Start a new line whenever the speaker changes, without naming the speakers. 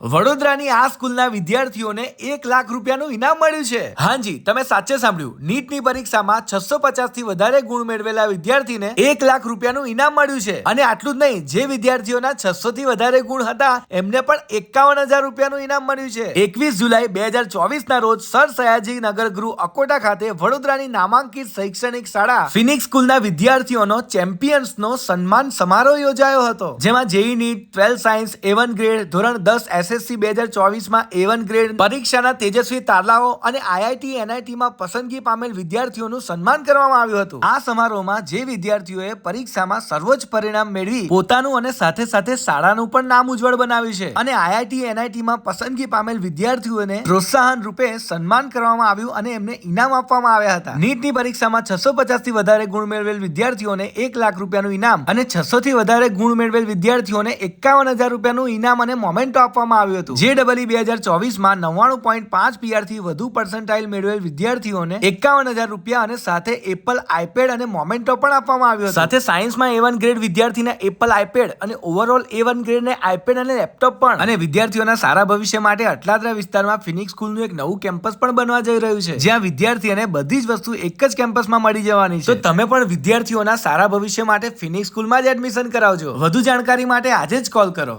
વડોદરાની આ સ્કૂલના વિદ્યાર્થીઓને એક લાખ રૂપિયાનું ઇનામ મળ્યું છે. હાજી, તમે સાચે સાંભળ્યું. નીટની પરીક્ષામાં છસો પચાસથી વધારે ગુણ મેળવેલા વિદ્યાર્થીને એક લાખ રૂપિયાનું ઇનામ મળ્યું છે. અને આટલું જ નહીં, જે વિદ્યાર્થીઓના છસો થી વધારે ગુણ હતા, એમને પણ એકાવન હજાર રૂપિયાનું ઇનામ મળ્યું છે. એકવીસ જુલાઈ બે હજાર ચોવીસ ના રોજ સર સયાજી નગર ગૃહ અકોટા ખાતે વડોદરાની નામાંકિત શૈક્ષણિક શાળા ફિનિક્સ સ્કૂલના વિદ્યાર્થીઓનો ચેમ્પિયન્સનો સન્માન સમારોહ યોજાયો હતો, જેમાં JEE NEET twelfth science A one grade, ધોરણ દસ એસએસસી બે હજાર ચોવીસમાં એ ગ્રેડ પરીક્ષાના તેજસ્વી તારલાઓ અને આઈઆઈટી એનઆઈટીમાં પસંદગી પામેલ વિદ્યાર્થીઓનું સન્માન કરવામાં આવ્યું હતું. આ સમારોહમાં જે વિદ્યાર્થીઓએ પરીક્ષામાં સર્વોચ્ચ પરિણામ મેળવી, પોતાનું અને સાથે સાથે શાળાનું પણ નામ ઉજ્જવળ બનાવ્યું છે. અને આઈઆઈટી એનઆઈટીમાં પસંદગી પામેલ વિદ્યાર્થીઓને પ્રોત્સાહન રૂપે સન્માન કરવામાં આવ્યું અને એમને ઇનામ આપવામાં આવ્યા હતા. નીટની પરીક્ષામાં છસો પચાસથી વધારે ગુણ મેળવેલ વિદ્યાર્થીઓને એક લાખ રૂપિયાનું ઇનામ અને છસો થી વધારે ગુણ મેળવેલ વિદ્યાર્થીઓને એકાવન હજાર રૂપિયાનું ઇનામ અને મોમેન્ટો આપવામાં આવ્યું હતું. જે ડબલ બે હજાર ચોવીસમાં નવ્વાણું પોઈન્ટ પાંચ પીઆરથી વધુ પર્સન્ટાઇલ મેળવેલ વિદ્યાર્થીઓને એકાવન હજાર રૂપિયા અને સાથે એપલ આઈપેડ અને મોમેન્ટો પણ આપવામાં આવ્યો સાથે સાયન્સમાં એ વન ગ્રેડ વિદ્યાર્થીને એપલ આઈપેડ અને ઓવરઓલ એ વન ગ્રેડ ને આઈપેડ અને લેપટોપ પણ. અને વિદ્યાર્થીઓના સારા ભવિષ્ય માટે અટલાદરા વિસ્તારમાં ફિનિક્સ સ્કૂલનું એક નવું કેમ્પસ પણ બનવા જઈ રહ્યું છે. જ્યાં વિદ્યાર્થીઓને બધી જ વસ્તુ એક જ કેમ્પસમાં મળી જવાની છે. તો તમે પણ વિદ્યાર્થીઓના સારા ભવિષ્ય માટે ફિનિક્સ સ્કૂલમાં જ એડમિશન કરાવજો. વધુ જાણકારી માટે આજે જ કોલ કરો.